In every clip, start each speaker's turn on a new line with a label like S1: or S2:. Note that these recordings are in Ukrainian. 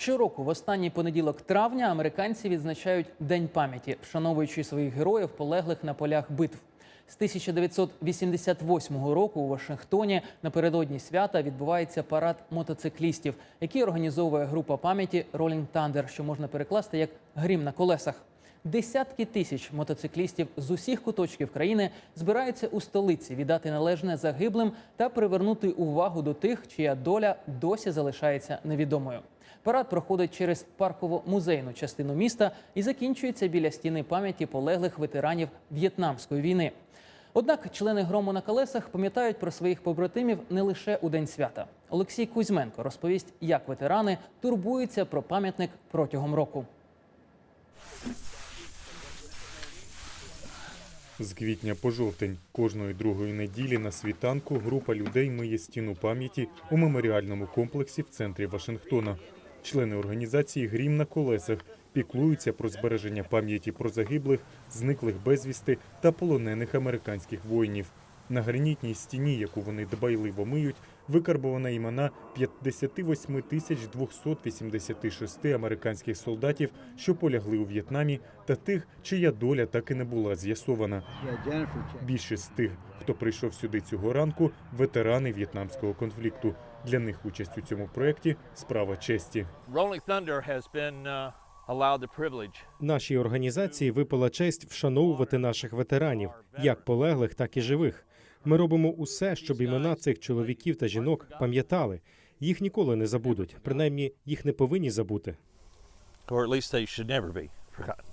S1: Щороку, в останній понеділок травня, американці відзначають День пам'яті, вшановуючи своїх героїв, полеглих на полях битв. З 1988 року у Вашингтоні напередодні свята відбувається парад мотоциклістів, який організовує група пам'яті Rolling Thunder, що можна перекласти як грім на колесах. Десятки тисяч мотоциклістів з усіх куточків країни збираються у столиці віддати належне загиблим та привернути увагу до тих, чия доля досі залишається невідомою. Парад проходить через парково-музейну частину міста і закінчується біля стіни пам'яті полеглих ветеранів В'єтнамської війни. Однак члени грому на колесах пам'ятають про своїх побратимів не лише у день свята. Олексій Кузьменко розповість, як ветерани турбуються про пам'ятник протягом року.
S2: З квітня по жовтень кожної другої неділі на світанку група людей миє стіну пам'яті у меморіальному комплексі в центрі Вашингтона. Члени організації Грім на колесах піклуються про збереження пам'яті про загиблих, зниклих безвісти та полонених американських воїнів. На гранітній стіні, яку вони дбайливо миють, викарбовано імена 58 тисяч 286 американських солдатів, що полягли у В'єтнамі, та тих, чия доля так і не була з'ясована. Більшість з тих, хто прийшов сюди цього ранку, ветерани в'єтнамського конфлікту. Для них участь у цьому проєкті – справа честі.
S3: Uh,
S4: Нашій організації випала честь вшановувати наших ветеранів, як полеглих, так і живих. Ми робимо усе, щоб імена цих чоловіків та жінок пам'ятали. Їх ніколи не забудуть. Принаймні, їх не повинні забути.
S3: or at least they should never be forgotten.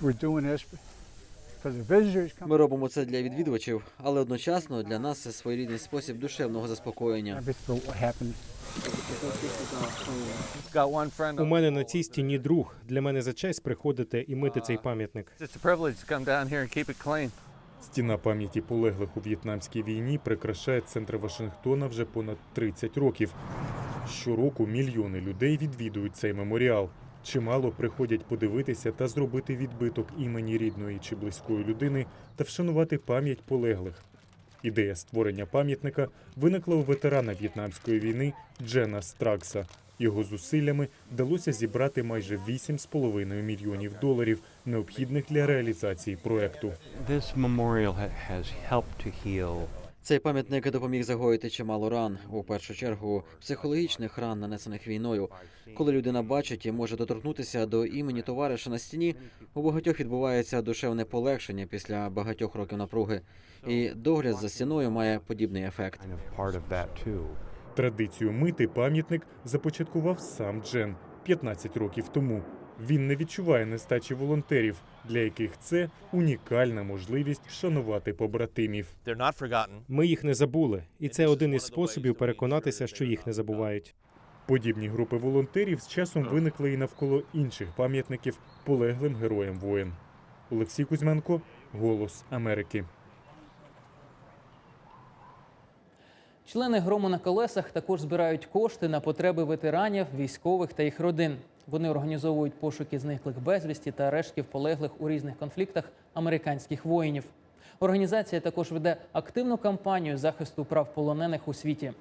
S5: We're doing this
S6: Ми робимо це для відвідувачів, але одночасно для нас це своєрідний спосіб душевного заспокоєння.
S4: У мене на цій стіні друг. Для мене за честь приходити і мити цей пам'ятник.
S2: Стіна пам'яті полеглих у В'єтнамській війні прикрашає центр Вашингтона вже понад 30 років. Щороку мільйони людей відвідують цей меморіал. Чимало приходять подивитися та зробити відбиток імені рідної чи близької людини та вшанувати пам'ять полеглих. Ідея створення пам'ятника виникла у ветерана В'єтнамської війни Джена Стракса. Його зусиллями вдалося зібрати майже 8,5 мільйонів доларів, необхідних для реалізації проекту.
S6: Цей пам'ятник допоміг загоїти чимало ран, у першу чергу психологічних ран, нанесених війною. Коли людина бачить і може доторкнутися до імені товариша на стіні, у багатьох відбувається душевне полегшення після багатьох років напруги. І догляд за стіною має подібний ефект.
S2: Традицію мити пам'ятник започаткував сам Джен 15 років тому. Він не відчуває нестачі волонтерів, для яких це унікальна можливість вшанувати побратимів.
S4: Ми їх не забули, і це один із способів переконатися, що їх не забувають.
S2: Подібні групи волонтерів з часом виникли і навколо інших пам'ятників полеглим героям воєн. Олексій Кузьменко, Голос Америки.
S1: Члени грому на колесах також збирають кошти на потреби ветеранів, військових та їх родин. Вони організовують пошуки зниклих безвісті та рештків полеглих у різних конфліктах американських воїнів. Організація також веде активну кампанію захисту прав полонених у світі.